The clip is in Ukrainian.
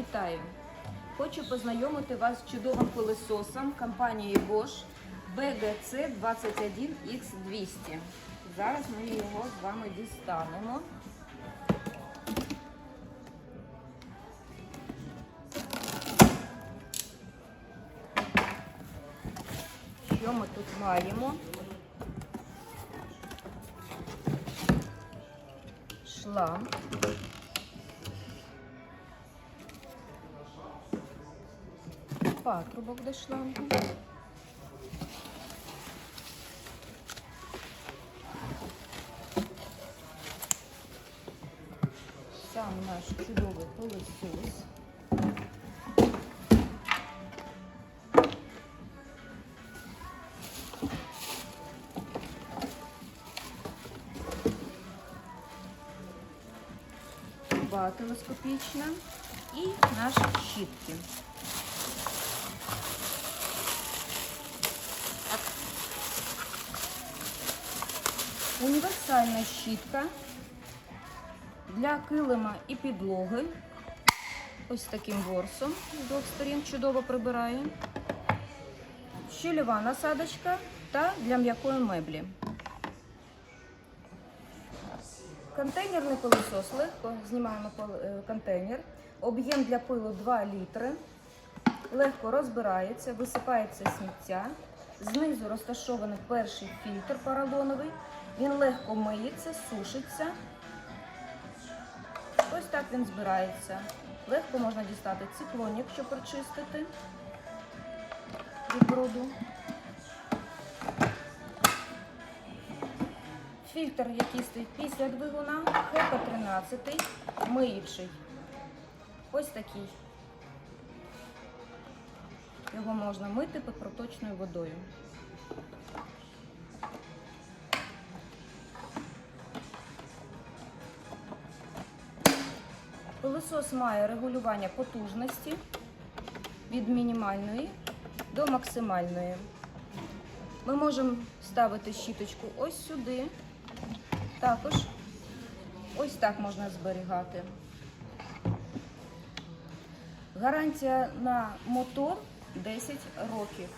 Вітаю! Хочу познайомити вас з чудовим пилососом компанії Bosch BGC 21X200. Зараз ми його з вами дістанемо. Що ми тут маємо? Шланг. Патрубок до шлангу. Сам наш чудовий пилосос. Труба телескопічна і наші щітки. Універсальна щітка для килима і підлоги. Ось таким ворсом з двох сторін чудово прибирає. Щільова насадочка та для м'якої меблі. Контейнерний пилосос легко знімаємо е, контейнер. Об'єм для пилу 2 літри. Легко розбирається, висипається сміття. Знизу розташований перший фільтр поролоновий. Він легко миється, сушиться. Ось так він збирається. Легко можна дістати циклон, якщо прочистити від бруду. Фільтр, який стоїть після двигуна, ХЕПА 13, миючий. Ось такий. Його можна мити під проточною водою. Пилосос має регулювання потужності від мінімальної до максимальної. Ми можемо ставити щіточку ось сюди. Також ось так можна зберігати. Гарантія на мотор 10 років.